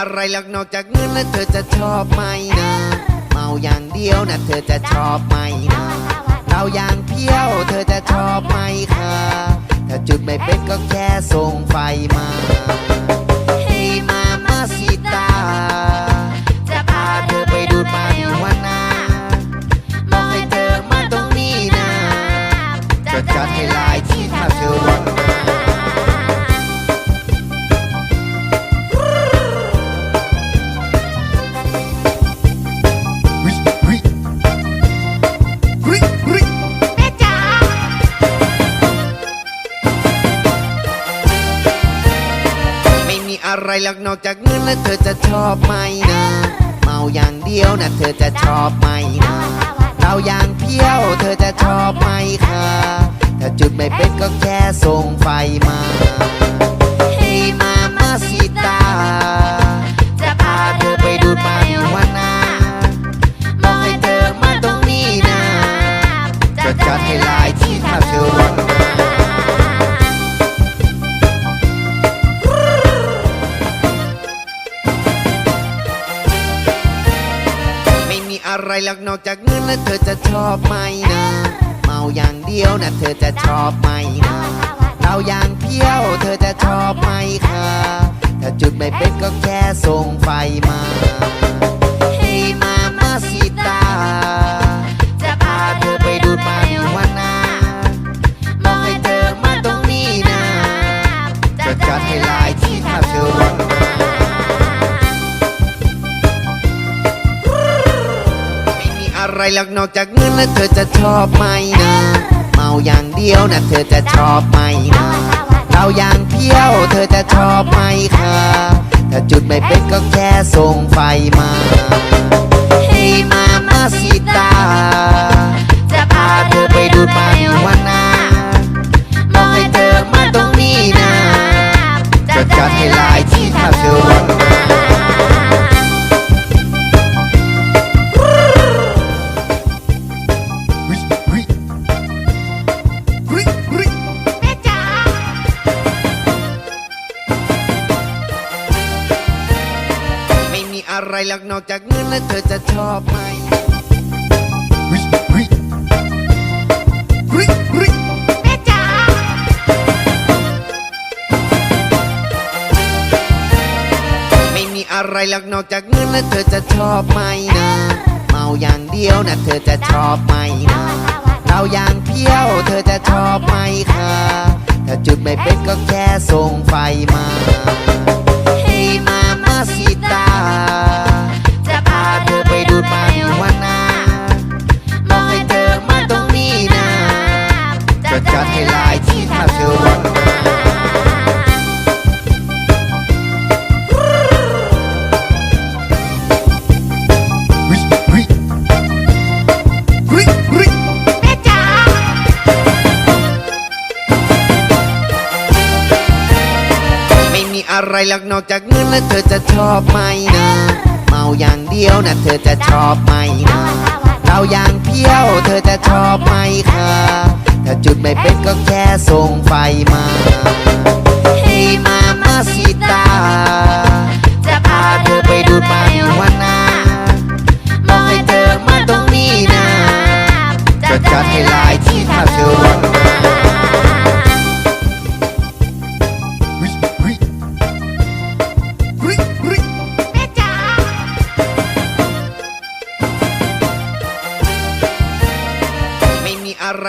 หรอกนอกจากเงินแล้วเธอจะชอบไหมนะ เมาอย่างเดียวนะเธอจะชอบไหมนะเราอย่างเพี้ยวเธอจะชอบไหมคะ ถ้าจุดไม่เป็นก็แค่ส่งไฟมา ไรหรอกนอกจากเงินแล้วเธอจะชอบไหมนะ เมาอย่างเดียวนะเธอจะชอบไหมนะเราอย่างเพี้ยวเธอจะชอบไหมคะถ้าจุดไม่เป็นก็แค่ส่งไฟมา อะไรหรอกนอกจากเงินแล้วเธอจะชอบไหมนะ เมาอย่างเดียวนะเธอจะชอบไหมนะเราอย่างเพี้ยวเธอจะชอบไหมคะถ้าจุดไม่เป็นก็แค่ส่งไฟมาให้มา อะไรหรอกนอกจากเงินแล้วเธอจะชอบไหมนะ เมาอย่างเดียวนะเธอจะชอบไหมนะเราอย่างเพี้ยวเธอจะชอบไหมคะถ้าจุดไม่เป็นก็แค่ส่งไฟมาให้มามาสิตาจะพาเธอไปดูดมาริวานาบอกให้เธอมาตรงนี้นะจะจัดให้ลายที่ถ้าเธอ อะไรหรอกนอกจากเงินแล้วเธอจะชอบไหมแม่จ๋าไม่มีอะไรหรอกนอกจากเงินแล้วเธอจะชอบไหมนะเมาอย่างเดียวนะเธอจะชอบไหมนะเราอย่างเพี้ยวเธอจะชอบไหมคะถ้าจุดไม่เป็นก็แค่ส่งไฟมา อะไรหรอกนอกจากเงินแล้วเธอจะชอบไหมนะ เมาอย่างเดียวนะเธอจะชอบไหมนะเราอย่างเพี้ยวเธอจะชอบไหมคะถ้าจุดไม่เป็นก็แค่ส่งไฟมาให้มามาสิตาจะพาเธอไปดูดมาริวานาบอกให้เธอมาตรงนี้นะจะจัดให้ลายที่ถ้าเธอ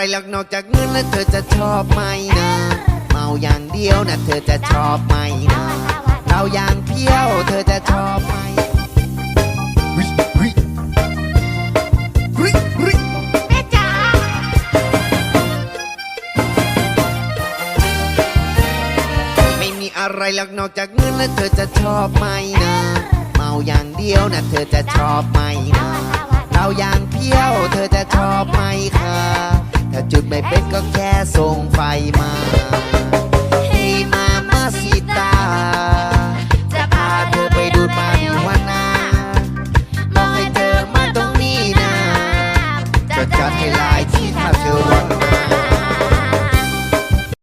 หรอกนอกจากเงินแล้วเธอจะชอบไหมนะ เมาอย่างเดียวนะเธอจะชอบไหมนะเราอย่างเพี้ยวเธอจะชอบไหมไม่มีอะไรหรอกนอกจากเงินแล้วเธอจะชอบไหมนะ เมาอย่างเดียวนะเธอจะชอบไหมนะเราอย่างเพี้ยวเธอจะชอบไหมคะ ส่งไฟมา